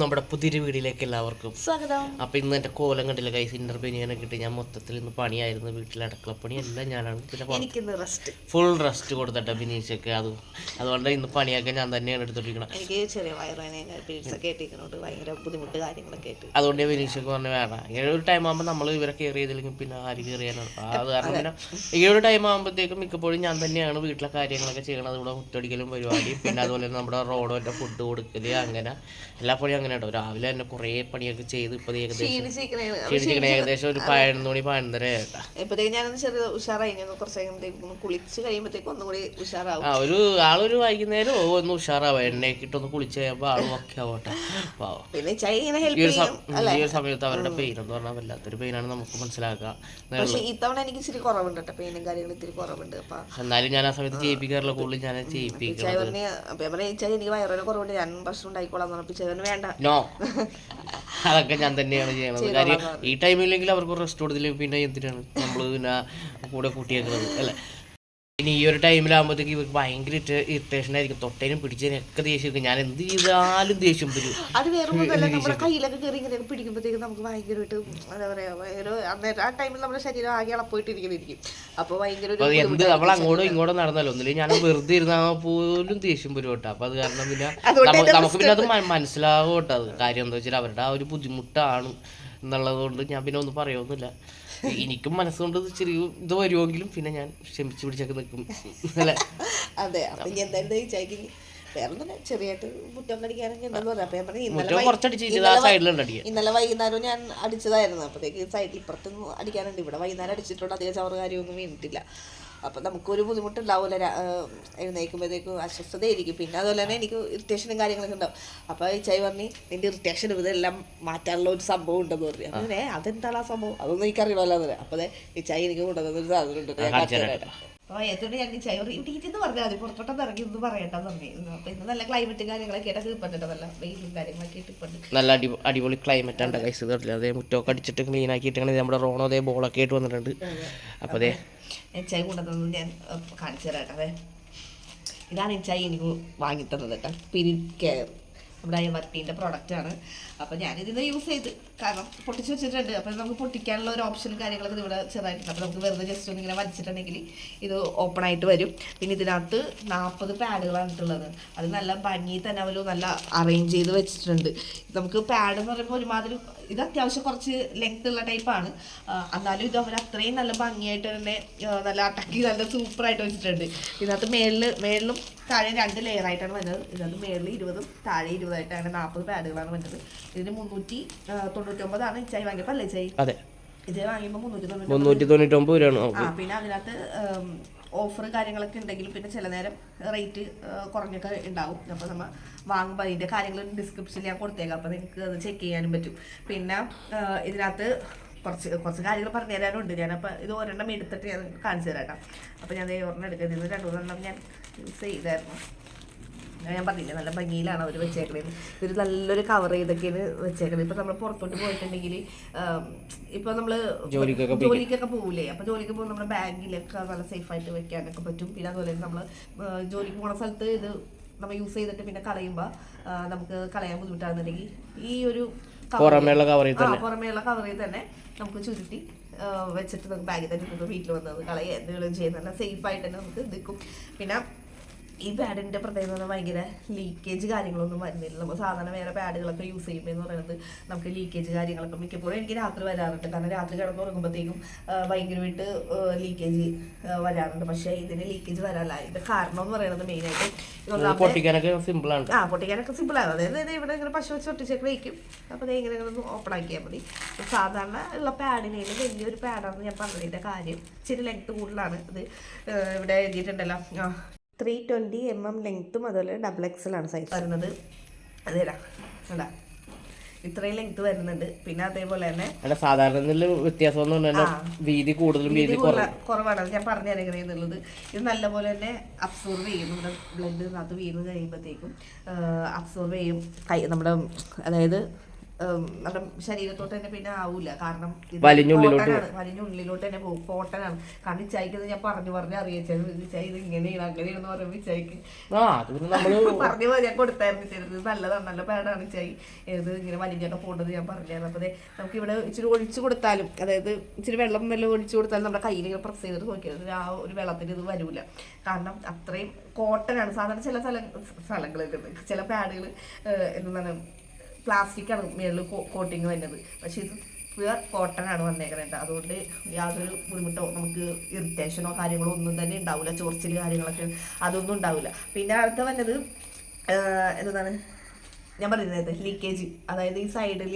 നമ്മുടെ പുതിയൊരു വീടിലേക്ക് എല്ലാവർക്കും സ്വാഗതം. അപ്പൊ ഇന്ന് എന്റെ കോലം കണ്ടില്ല കൈസ് ഇന്റർവ്യൂ ചെയ്യാനൊക്കെ കിട്ടി. ഞാൻ മൊത്തത്തിൽ ഇന്ന് പണിയായിരുന്നു. വീട്ടിലെ അടുക്കളപ്പണി എല്ലാം ഞാനാണ്. പിന്നെ റെസ്റ്റ് ഫുൾ റെസ്റ്റ് കൊടുത്തിട്ട് ബിനീഷൊക്കെ. അത് അതുകൊണ്ട് ഇന്ന് പണിയൊക്കെ ഞാൻ തന്നെയാണ് എടുത്തോണ്ടിരിക്കണം എനിക്ക് ചെറിയ വയറുവേനൊക്കെ ഭയങ്കര ബുദ്ധിമുട്ട് കാര്യങ്ങളൊക്കെ ആയിട്ട്. അതുകൊണ്ട് ബിനീഷൊക്കെ പറഞ്ഞു വേണ്ട. ഇങ്ങനെ ഒരു ടൈം ആകുമ്പോൾ നമ്മൾ ഇവരെ കയറി ചെയ്തില്ലെങ്കിൽ പിന്നെ ആര് കയറിയാനാണ് അത് കാരണം പിന്നെ ഈ ഒരു ടൈം ആകുമ്പോഴത്തേക്കും മിക്കപ്പോഴും ഞാൻ തന്നെയാണ് വീട്ടിലെ കാര്യങ്ങളൊക്കെ ചെയ്യണത്. ഇവിടെ മുറ്റടിക്കലും പരിപാടി പിന്നെ അതുപോലെ നമ്മുടെ റോഡോന്റെ ഫുഡ് കൊടുക്കൽ അങ്ങനെ. എല്ലാ പണിയും അങ്ങനെ കേട്ടോ രാവിലെ തന്നെ കുറേ പണിയൊക്കെ ചെയ്ത് ഇപ്പൊ ഏകദേശം ക്ഷീണിച്ചിരിക്കണ ഏകദേശം ഒരു പതിനൊന്ന് മണി പതിനൊന്നര ആയിട്ടാ. ഇപ്പത്തേക്ക് ഞാനൊന്ന് ചെറിയ ഉഷാറായി കുളിച്ച് കഴിയുമ്പോഴത്തേക്കും ഒന്നും കൂടി ഉഷാറാവും. ആ ഒരു ആളൊരു വൈകുന്നേരം ഒന്ന് ഉഷാറാവും. എണ്ണയൊക്കെ ഇട്ടൊന്ന് കുളിച്ച് കഴിയുമ്പോൾ ആളും ഒക്കെ ആവട്ടെ. പിന്നെ ഈ ഒരു സം- ഈ ഒരു സമയത്ത് അവരുടെ പെയിൻ എന്ന് പറഞ്ഞാൽ വല്ലാത്തൊരു പെയിനാണ് നമുക്ക് മനസ്സിലാക്കുക പക്ഷെ ഇത്തവണ എനിക്ക് ഇച്ചിരി കുറവുണ്ട് കേട്ടോ. പെയിനും കാര്യങ്ങളും ഇത്തിരി കുറവുണ്ട്. അപ്പൊ എന്നാലും ഞാൻ ആ സമയത്ത് ചെയ്യിപ്പിക്കാറില്ല. കൂടുതലും ഞാൻ ചെയ്യിപ്പിക്കുന്നത് ചൈ പറഞ്ഞ് അപ്പൊ ഞാൻ പറഞ്ഞ എനിക്ക് വയറുവേന കുറവുണ്ട്. ഞാൻ ഭക്ഷണം ഉണ്ടായിക്കോളാം എന്ന് പറഞ്ഞു. വേണ്ട. നോ അതൊക്കെ ഞാൻ തന്നെയാണ് ചെയ്യണത്. കാര്യം ഈ ടൈമില്ലെങ്കിൽ അവർക്ക് റെസ്റ്റ് കൊടുത്തില്ലെങ്കിൽ പിന്നെ എന്തിനാണ് നമ്മൾ പിന്നെ കൂടെ കൂട്ടിയേക്കുന്നത് അല്ലേ? പിന്നെ ഈ ഒരു ടൈമിലാകുമ്പോഴത്തേക്ക് ഇവർക്ക് ഭയങ്കര ഇറിറ്റേഷൻ ആയിരിക്കും. തൊട്ടേനും പിടിച്ചതിനും ഒക്കെ ദേഷ്യം ഞാൻ എന്ത് ചെയ്താലും ദേഷ്യം വരും. അത് വേറെ ഒന്നുമല്ല നമ്മുടെ കയ്യിലൊക്കെ കയറി ഇങ്ങനെ പിടിക്കുമ്പോഴത്തേക്കും നമുക്ക് ഭയങ്കരമായിട്ട് എന്താ പറയാ ഭയങ്കര അന്നേരം ആ ടൈമിൽ നമ്മുടെ ശരീരം ആകെ അളപ്പോയിട്ടിരിക്കുന്നിരിക്കും അപ്പൊ ഭയങ്കര ഒരു എന്ത് നമ്മൾ അങ്ങോട്ടും ഇങ്ങോട്ടും നടന്നല്ലോ ഒന്നില്ല ഞാൻ വെറുതെ ഇരുന്നാൽ പോലും ദേഷ്യം വരും കേട്ടോ. അപ്പൊ അത് കാരണം പിന്നെ നമുക്ക് പിന്നെ അത് മനസ്സിലാകും കേട്ടോ അത്. കാര്യം എന്താ വെച്ചാൽ അവരുടെ ആ ഒരു ബുദ്ധിമുട്ടാണ് എന്നുള്ളത് കൊണ്ട് ഞാൻ പിന്നെ ഒന്നും പറയൊന്നുമില്ല എനിക്കും മനസ്സുകൊണ്ട് ചെറിയ ഇത് വരുമെങ്കിലും പിന്നെ ഞാൻ ക്ഷമിച്ചു പിടിച്ചൊക്കെ നിൽക്കും. അല്ലെ? അതെ അപ്പൊ ഇനി എന്തായാലും വേറെ ഒന്നും ചെറിയായിട്ട് മുറ്റം കടിക്കാനൊക്കെ ഉണ്ടെന്ന് പറഞ്ഞു അപ്പൊ ഞാൻ പറഞ്ഞു ഇന്നലെ ഇന്നലെ വൈകുന്നേരം ഞാൻ അടിച്ചതായിരുന്നു. അപ്പോഴത്തേക്ക് സൈഡിൽ ഇപ്പുറത്തൊന്നും അടിക്കാനുണ്ട്. ഇവിടെ വൈകുന്നേരം അടിച്ചിട്ടുണ്ട്. അധികം ചവറ് കാര്യമൊന്നും വീണിട്ടില്ല. അപ്പം നമുക്കൊരു ബുദ്ധിമുട്ടുണ്ടാവില്ല എഴുന്നേക്കുമ്പോഴത്തേക്കും എഴുന്നേൽക്കുമ്പോഴത്തേക്കും അസ്വസ്ഥതയായിരിക്കും. പിന്നെ അതുപോലെ തന്നെ എനിക്ക് ഇറിറ്റേഷനും കാര്യങ്ങളൊക്കെ ഉണ്ടാവും. അപ്പോൾ ഈ ചൈ പറഞ്ഞു നിന്റെ ഇറിറ്റേഷൻ ഇതെല്ലാം മാറ്റാനുള്ള ഒരു സംഭവം ഉണ്ടെന്ന് പറഞ്ഞു. അങ്ങനെ അതെന്താണ് ആ സംഭവം? അതൊന്നും എനിക്കറിയണമല്ലോ എന്ന് അപ്പോൾ അതെ ഈ ചൈ എനിക്ക് കൊണ്ടുവന്നൊരു സാധനം ഉണ്ട് ഞാൻ കാണിച്ചു അപ്പോൾ ഞാൻ ഈ ചൈ പറഞ്ഞു ഇട്ടിട്ട് പറഞ്ഞാൽ മതി പുറത്തോട്ടൊന്ന് ഇറങ്ങി ഒന്നും പറയണ്ടെന്ന് പറഞ്ഞു. അപ്പോൾ ഇന്ന് നല്ല ക്ലൈമറ്റും കാര്യങ്ങളൊക്കെ ആയിട്ട് കിട്ടുന്നുണ്ട് നല്ല വെയിലും കാര്യങ്ങളൊക്കെ കിട്ടുന്നുണ്ട് നല്ല അടി അടിപൊളി ക്ലൈമറ്റ് ആണ് കൈസ് കണ്ടില്ല? അതേ മുറ്റമൊക്കെ അടിച്ചിട്ട് ക്ലീൻ ആക്കിയിട്ടാണ് നമ്മുടെ റോണോ അതേ ബോളൊക്കെ ആയിട്ട് വന്നിട്ടുണ്ട്. അപ്പോൾ അതേ. ചായ കൊണ്ടുവന്നത് ഞാൻ കാണിച്ചു തരാം കേട്ടോ ഇതാണ് ഈ ചായ എനിക്ക് വാങ്ങിത്തന്നത് കേട്ടോ. പിരിറ്റ് കെയർ നമ്മുടെ അയ്യവർട്ടീന്റെ പ്രൊഡക്റ്റാണ് അപ്പോൾ ഞാനിതിന്ന് യൂസ് ചെയ്ത് കാരണം പൊട്ടിച്ച് വെച്ചിട്ടുണ്ട്. അപ്പോൾ നമുക്ക് പൊട്ടിക്കാനുള്ള ഒരു ഓപ്ഷൻ കാര്യങ്ങളൊക്കെ ഇവിടെ ചെറുതായിട്ടുണ്ട്. അപ്പോൾ നമുക്ക് വെറുതെ ജസ്റ്റ് ഒന്ന് ഇങ്ങനെ വലിച്ചിട്ടുണ്ടെങ്കിൽ ഇത് ഓപ്പൺ ആയിട്ട് വരും. പിന്നെ ഇതിനകത്ത് നാൽപ്പത് പാഡുകളാണ് ഇട്ടുള്ളത്. അത് നല്ല ഭംഗി തന്നെ അവർ നല്ല അറേഞ്ച് ചെയ്ത് വെച്ചിട്ടുണ്ട്. നമുക്ക് പാഡ് എന്ന് പറയുമ്പോൾ ഒരുമാതിരി ഇത് അത്യാവശ്യം കുറച്ച് ലെങ്ത് ഉള്ള ടൈപ്പാണ് എന്നാലും ഇത് അവർ അത്രയും നല്ല ഭംഗിയായിട്ട് തന്നെ നല്ല അടക്കി നല്ല സൂപ്പറായിട്ട് വെച്ചിട്ടുണ്ട്. ഇതിനകത്ത് മേളിൽ മേളിലും താഴെ രണ്ട് ലെയർ ആയിട്ടാണ് വരുന്നത്. ഇതിനകത്ത് മേളിൽ ഇരുപതും താഴെ ഇരുപതായിട്ടാണ് നാൽപ്പത് പാഡുകളാണ് വരുന്നത്. ഇതിന് മുന്നൂറ്റി തൊണ്ണൂറ്റി തൊണ്ണൂറ്റൊമ്പതാണ് ഇച്ചായി വാങ്ങിയപ്പോൾ അല്ലേ ഇച്ചായി? ഇത് വാങ്ങിയപ്പോൾ മുന്നൂറ്റി തൊണ്ണൂറ്റി തൊണ്ണൂറ്റി തൊണ്ണൂറ്റൊമ്പത് രൂപയാണ്. ആ പിന്നെ അതിനകത്ത് ഓഫർ കാര്യങ്ങളൊക്കെ ഉണ്ടെങ്കിലും പിന്നെ ചില നേരം റേറ്റ് കുറഞ്ഞൊക്കെ ഉണ്ടാവും. അപ്പോൾ നമ്മൾ വാങ്ങുമ്പോൾ അതിന്റെ കാര്യങ്ങൾ ഡിസ്ക്രിപ്ഷനിൽ ഞാൻ കൊടുത്തേക്കാം. അപ്പോൾ നിങ്ങൾക്ക് അത് ചെക്ക് ചെയ്യാനും പറ്റും. പിന്നെ ഇതിനകത്ത് കുറച്ച് കുറച്ച് കാര്യങ്ങൾ പറഞ്ഞു തരാനുണ്ട് ഞാനപ്പോൾ ഇത് ഒരെണ്ണം എടുത്തിട്ട് ഞാൻ കാണിച്ചു തരാം കേട്ടോ അപ്പോൾ ഞാൻ ഒരെണ്ണം എടുക്കുന്നത് രണ്ടു മൂന്നെണ്ണം ഞാൻ യൂസ് ചെയ്തായിരുന്നു. ഞാൻ പറഞ്ഞില്ലേ നല്ല ഭംഗിയിലാണ് അവർ വെച്ചേക്കണത് ഇതൊരു നല്ലൊരു കവർ ചെയ്തൊക്കെയാണ് വെച്ചേക്കണത്. ഇപ്പൊ നമ്മൾ പുറത്തോട്ട് പോയിട്ടുണ്ടെങ്കിൽ ഇപ്പൊ നമ്മൾ ജോലിക്കൊക്കെ പോവില്ലേ പോകില്ലേ അപ്പൊ ജോലിക്ക് പോകുമ്പോൾ നമ്മുടെ ബാഗിലൊക്കെ നല്ല സേഫ് ആയിട്ട് വെക്കാനൊക്കെ പറ്റും. പിന്നെ അതുപോലെ നമ്മൾ ജോലിക്ക് പോണ സ്ഥലത്ത് ഇത് നമ്മൾ യൂസ് ചെയ്തിട്ട് പിന്നെ കളയുമ്പോൾ നമുക്ക് കളയാൻ ബുദ്ധിമുട്ടാകുന്നുണ്ടെങ്കിൽ ഈ ഒരു പുറമേയുള്ള കവറിൽ തന്നെ. പുറമേയുള്ള കവറിൽ തന്നെ നമുക്ക് ചുരുട്ടി വെച്ചിട്ട് നമുക്ക് ബാഗിൽ തന്നെ വീട്ടിൽ വന്നത് കളയുക എന്തെങ്കിലും ചെയ്യുന്ന സേഫ് ആയിട്ട് തന്നെ നമുക്ക് നിൽക്കും. പിന്നെ ഈ പാഡിന്റെ പ്രത്യേകത ഭയങ്കര ലീക്കേജ് കാര്യങ്ങളൊന്നും വരുന്നില്ല. നമ്മൾ സാധാരണ വേറെ പാഡുകളൊക്കെ യൂസ് ചെയ്യുമ്പോൾ എന്ന് പറയുന്നത് നമുക്ക് ലീക്കേജ് കാര്യങ്ങളൊക്കെ മിക്കപ്പോഴും എനിക്ക് രാത്രി വരാറുണ്ട്. കാരണം രാത്രി കിടന്ന് ഉറങ്ങുമ്പോഴത്തേക്കും ഭയങ്കരമായിട്ട് ലീക്കേജ് വരാറുണ്ട്. പക്ഷേ ഇതിന് ലീക്കേജ് വരാറില്ല. ഇതിന്റെ കാരണം എന്ന് പറയുന്നത് മെയിനായിട്ട് പൊട്ടിക്കാനൊക്കെ സിമ്പിൾ ആണ്. ആ പൊട്ടിക്കാനൊക്കെ സിമ്പിളാണ് അതായത് ഇവിടെ ഇങ്ങനെ പശു വെച്ച് ഒട്ടിച്ചൊക്കെ വയ്ക്കും അപ്പോൾ ഇങ്ങനെ ഇങ്ങനെ ഒന്ന് ഓപ്പൺ ആക്കിയാൽ മതി. സാധാരണ ഉള്ള പാഡിനേലും വലിയൊരു പാഡാണെന്ന് ഞാൻ പറഞ്ഞതിന്റെ കാര്യം. ഇച്ചിരി ലെങ്ത് കൂടുതലാണ് ഇത്. ഇവിടെ എഴുതിയിട്ടുണ്ടല്ലോ. ത്രീ ട്വന്റി എം എം ലെങ്ത്തും അതുപോലെ ഡബിൾ എക്സലാണ് സൈസ് വരുന്നത്. അതേടാ അതാ ഇത്രയും ലെങ്ത് വരുന്നുണ്ട്. പിന്നെ അതേപോലെ തന്നെ സാധാരണ വ്യത്യാസം എന്ന് പറഞ്ഞാൽ വീതി കൂടുതലും വീതി കുറവാണ്. അത് ഞാൻ പറഞ്ഞു തരാം എന്നുള്ളത്. ഇത് നല്ലപോലെ തന്നെ അബ്സോർവ് ചെയ്യും. നമ്മുടെ ബ്ലഡ് അത് വീണ് കഴിയുമ്പോഴത്തേക്കും അബ്സോർവ് ചെയ്യും. കൈ നമ്മുടെ അതായത് നമ്മുടെ ശരീരത്തോട്ട് തന്നെ പിന്നെ ആവൂല. കാരണം വലിഞ്ഞുള്ളിലോട്ട് തന്നെ പോകും. കോട്ടനാണ്. കാരണം ഇച്ചായിക്ക് ഞാൻ പറഞ്ഞു പറഞ്ഞ് അറിയിച്ചത്. ഇച്ചായി ഇത് ഇങ്ങനെയാണ് അങ്ങനെയാണെന്ന് പറയുമ്പോൾ ഇച്ചായിക്ക് പറഞ്ഞു ഞാൻ കൊടുത്തായിരുന്നു ചെറുത് നല്ലതാണ് നല്ല പാടാണ് ഇച്ചായി ഏത് ഇങ്ങനെ വലിഞ്ഞൊക്കെ പോകേണ്ടത് ഞാൻ പറഞ്ഞായിരുന്നു. അപ്പോൾ നമുക്ക് ഇവിടെ ഇച്ചിരി ഒഴിച്ചു കൊടുത്താലും അതായത് ഇച്ചിരി വെള്ളം നല്ല ഒഴിച്ചു കൊടുത്താലും നമ്മുടെ കയ്യിൽ ഇങ്ങനെ പ്രസ് ചെയ്തിട്ട് നോക്കിയത് ആ ഒരു വെള്ളത്തിന് ഇത് വരൂല. കാരണം അത്രയും കോട്ടനാണ്. സാധാരണ ചില സ്ഥല സ്ഥലങ്ങളിൽ ചില പാഡുകൾ എന്താണ് പ്ലാസ്റ്റിക് ആണ് മേളിൽ കോട്ടിങ് വരുന്നത്. പക്ഷെ ഇത് പ്യുവർ കോട്ടൺ ആണ് വന്നേക്കുന്നത് അതുകൊണ്ട് യാതൊരു ബുദ്ധിമുട്ടോ നമുക്ക് ഇറിറ്റേഷനോ കാര്യങ്ങളോ ഒന്നും തന്നെ ഉണ്ടാവില്ല ചൊറിച്ചിൽ കാര്യങ്ങളൊക്കെ അതൊന്നും ഉണ്ടാവില്ല പിന്നെ അടുത്ത വന്നത് എന്താണ്? ഞാൻ പറയുന്നത് ലീക്കേജ് അതായത് ഈ സൈഡിൽ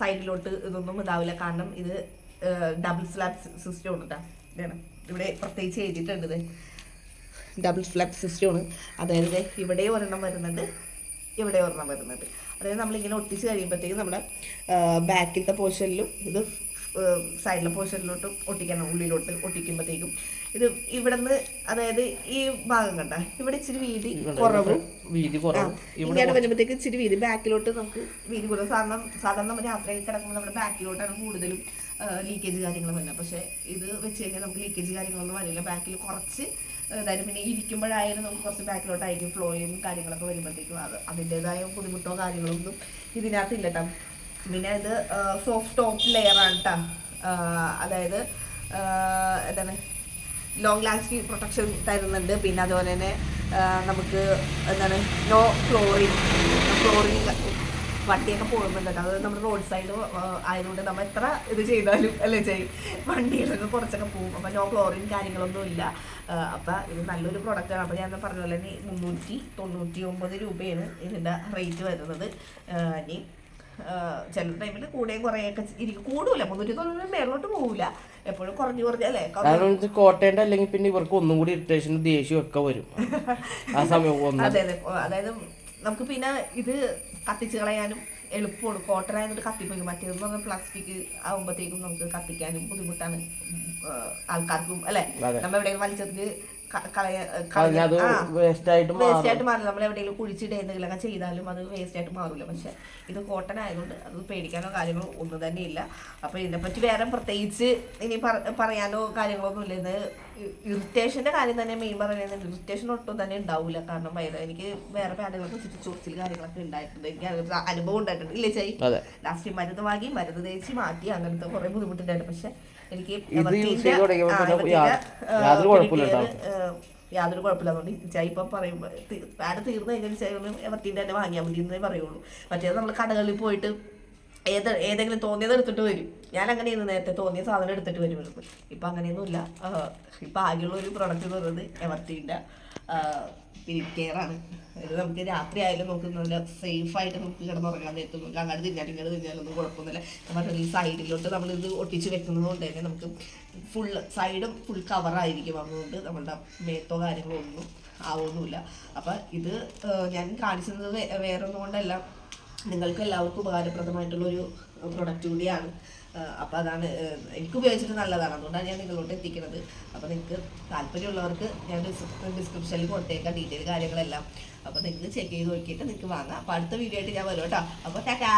സൈഡിലോട്ട് ഇതൊന്നും ഇതാവില്ല. കാരണം ഇത് ഡബിൾ സ്ലാബ് സിസ്റ്റം ഉണ്ട് കേട്ടോ ഇവിടെ പ്രത്യേകിച്ച് എഴുതിയിട്ടുണ്ട് ഡബിൾ സ്ലാബ് സിസ്റ്റമാണ് അതായത് ഇവിടെ ഒരെണ്ണം വരുന്നുണ്ട് ഇവിടെ ഒരെണ്ണം വരുന്നത്. അതായത് നമ്മളിങ്ങനെ ഒട്ടിച്ച് കഴിയുമ്പോഴത്തേക്കും നമ്മുടെ ബാക്കിലത്തെ പോർഷനിലും ഇത് സൈഡിലെ പോർഷനിലോട്ട് ഒട്ടിക്കണം ഉള്ളിലോട്ട് ഒട്ടിക്കുമ്പോഴത്തേക്കും ഇത് ഇവിടെ നിന്ന് അതായത് ഈ ഭാഗം കണ്ട ഇവിടെ ഇച്ചിരി വീതി കുറവ്. വീതി ഇങ്ങനെ വരുമ്പോഴത്തേക്ക് ഇച്ചിരി വീതി. ബാക്കിലോട്ട് നമുക്ക് വീതി കുറവ്. സാധാരണ സാധാരണ നമ്മൾ യാത്രയിൽ കിടക്കുമ്പോൾ നമ്മുടെ ബാക്കിലോട്ടാണ് കൂടുതലും ലീക്കേജ് കാര്യങ്ങൾ വരുന്നത്. പക്ഷേ ഇത് വെച്ച് കഴിഞ്ഞാൽ നമുക്ക് ലീക്കേജ് കാര്യങ്ങളൊന്നും വരില്ല. ബാക്കിൽ കുറച്ച് അതായത് പിന്നെ ഇരിക്കുമ്പോഴായാലും നമുക്ക് കുറച്ച് ബാക്കിലോട്ടായിരിക്കും ഫ്ലോയും കാര്യങ്ങളൊക്കെ വരുമ്പോഴത്തേക്കും അത് അതിന്റെതായ ബുദ്ധിമുട്ടോ കാര്യങ്ങളൊന്നും ഇതിനകത്ത് ഇല്ല കേട്ടോ പിന്നെ ഇത് സോഫ്റ്റ് ടോപ്പ് ലെയർ ആണ് കേട്ടോ അതായത് എന്താണ് ലോങ് ലാസ്റ്റിംഗ് പ്രൊട്ടക്ഷൻ തരുന്നുണ്ട്. പിന്നെ അതുപോലെ തന്നെ നമുക്ക് എന്താണ് നോ ഫ്ലോറിങ് ഫ്ലോറിങ് വണ്ടിയൊക്കെ പോകുന്നുണ്ട് അത് നമ്മുടെ റോഡ് സൈഡ് ആയതുകൊണ്ട് നമ്മൾ എത്ര ഇത് ചെയ്താലും അല്ലേ ചെയ്യും വണ്ടിയിലൊക്കെ കുറച്ചൊക്കെ പോകും. അപ്പം നോ ക്ലോറിൻ കാര്യങ്ങളൊന്നും ഇല്ല. അപ്പം ഇത് നല്ലൊരു പ്രൊഡക്റ്റാണ് അപ്പോൾ ഞാൻ പറഞ്ഞ പോലെ തന്നെ മുന്നൂറ്റി തൊണ്ണൂറ്റി ഒമ്പത് രൂപയാണ് ഇതിന്റെ റേറ്റ് വരുന്നത്. ഇനി ചില ടൈമിൽ കൂടെയും കുറേയൊക്കെ ഇരിക്കും കൂടൂല. മുന്നൂറ്റി തൊണ്ണൂറ് മേളിലോട്ട് പോകില്ല എപ്പോഴും കുറഞ്ഞു കുറഞ്ഞല്ലേ കാരണം കോട്ടയുടെ അല്ലെങ്കിൽ പിന്നെ ഇവർക്ക് ഒന്നും കൂടി ഇറിറ്റേഷൻ ദേഷ്യം ഒക്കെ വരും. ആ സമയം അതെ അതെ. അതായത് നമുക്ക് പിന്നെ ഇത് കത്തിച്ച് കളയാനും എളുപ്പമാണ് കോട്ടൺ ആയതുകൊണ്ട് കത്തിപ്പോയി മറ്റേതെന്ന് പറഞ്ഞാൽ പ്ലാസ്റ്റിക് ആകുമ്പോഴത്തേക്കും നമുക്ക് കത്തിക്കാനും ബുദ്ധിമുട്ടാണ് ആൾക്കാർക്കും അല്ലെ. നമ്മൾ എവിടെയെങ്കിലും വലിച്ചെറിഞ്ഞ് വേസ്റ്റ് ആയിട്ട് മാറും. ആയിട്ട് മാറില്ല. നമ്മൾ എവിടെയെങ്കിലും കുഴിച്ചിട്ട് എന്തെങ്കിലുമൊക്കെ ചെയ്താലും അത് വേസ്റ്റ് ആയിട്ട് മാറില്ല പക്ഷെ ഇത് കോട്ടൺ ആയതുകൊണ്ട് അത് പേടിക്കാനോ കാര്യങ്ങളോ ഒന്നും തന്നെ ഇല്ല അപ്പൊ ഇതിനെപ്പറ്റി വേറെ പ്രത്യേകിച്ച് ഇനി പറ- പറയാനോ കാര്യങ്ങളോ ഒന്നും ഇല്ല. ഇത് ഇറിറ്റേഷന്റെ കാര്യം തന്നെ മെയിൻ പറയുന്നത് ഇറിറ്റേഷൻ ഒട്ടും തന്നെ ഉണ്ടാവില്ല കാരണം എനിക്ക് വേറെ പാടുകളൊക്കെ ചുറ്റി ചൊറിച്ചിൽ കാര്യങ്ങളൊക്കെ ഉണ്ടായിട്ടുണ്ട്. എനിക്ക് അനുഭവം ഉണ്ടായിട്ടുണ്ട്. ഇല്ലേ ചൈ ലാസ്റ്റ് മരുന്ന് വാങ്ങി മരുന്ന് തേച്ച് മാറ്റി അങ്ങനത്തെ കുറെ ബുദ്ധിമുട്ടുണ്ടായിരുന്നു പക്ഷെ എനിക്ക് യാതൊരു കുഴപ്പമില്ല യാതൊരു കുഴപ്പമില്ല. അതുകൊണ്ട് ചായ ഇപ്പം പറയുമ്പോൾ പാഡ് തീർന്നു കഴിഞ്ഞാൽ ചായ എവർത്തിന്റെ തന്നെ വാങ്ങിയാൽ മതി എന്നേ പറയുള്ളൂ. മറ്റേത് നമ്മൾ കടകളിൽ പോയിട്ട് ഏത് ഏതെങ്കിലും തോന്നിയത് എടുത്തിട്ട് വരും. ഞാൻ അങ്ങനെയായിരുന്നു നേരത്തെ തോന്നിയ സാധനം എടുത്തിട്ട് വരുമായിരുന്നു ഇപ്പം അങ്ങനെയൊന്നുമില്ല. ഇപ്പം ആകെയുള്ള ഒരു പ്രൊഡക്റ്റ് എന്ന് പറയുന്നത് എവർത്തിന്റെ ആണ് ഇത് നമുക്ക് രാത്രി ആയാലും നമുക്ക് നല്ല സേഫ് ആയിട്ട് നമുക്ക് കിടന്നുറങ്ങാൻ പറ്റും അങ്ങോട്ട് തിന്നാലും ഇങ്ങോട്ട് തിന്നാലൊന്നും കുഴപ്പമൊന്നുമില്ല. നമ്മൾ ഈ സൈഡിലോട്ട് നമ്മൾ ഇത് ഒട്ടിച്ച് വെക്കുന്നത് കൊണ്ട് തന്നെ നമുക്ക് ഫുൾ സൈഡും ഫുൾ കവറായിരിക്കും അതുകൊണ്ട് നമ്മളുടെ മേത്തോ കാര്യങ്ങളോ ഒന്നും ആവുമൊന്നുമില്ല അപ്പം ഇത് ഞാൻ കാണിച്ചത് വേറെ ഒന്നും കൊണ്ടല്ല. നിങ്ങൾക്ക് എല്ലാവർക്കും ഉപകാരപ്രദമായിട്ടുള്ള ഒരു പ്രൊഡക്റ്റ് കൂടിയാണ്. അപ്പോൾ അതാണ് എനിക്ക് ഉപയോഗിച്ചിട്ട് നല്ലതാണ്. അതുകൊണ്ടാണ് ഞാൻ നിങ്ങളോട്ട് എത്തിക്കുന്നത് അപ്പോൾ നിങ്ങൾക്ക് താല്പര്യമുള്ളവർക്ക് ഞാൻ ഡിസ്ക്രിപ്ഷനിൽ കൊടുത്തേക്കാം ഡീറ്റെയിൽ കാര്യങ്ങളെല്ലാം. അപ്പോൾ നിങ്ങൾ ചെക്ക് ചെയ്ത് നോക്കിയിട്ട് നിങ്ങൾക്ക് വാങ്ങാം. അപ്പോൾ അടുത്ത വീഡിയോ ആയിട്ട് ഞാൻ വരും കേട്ടോ അപ്പോൾ ടാറ്റാ!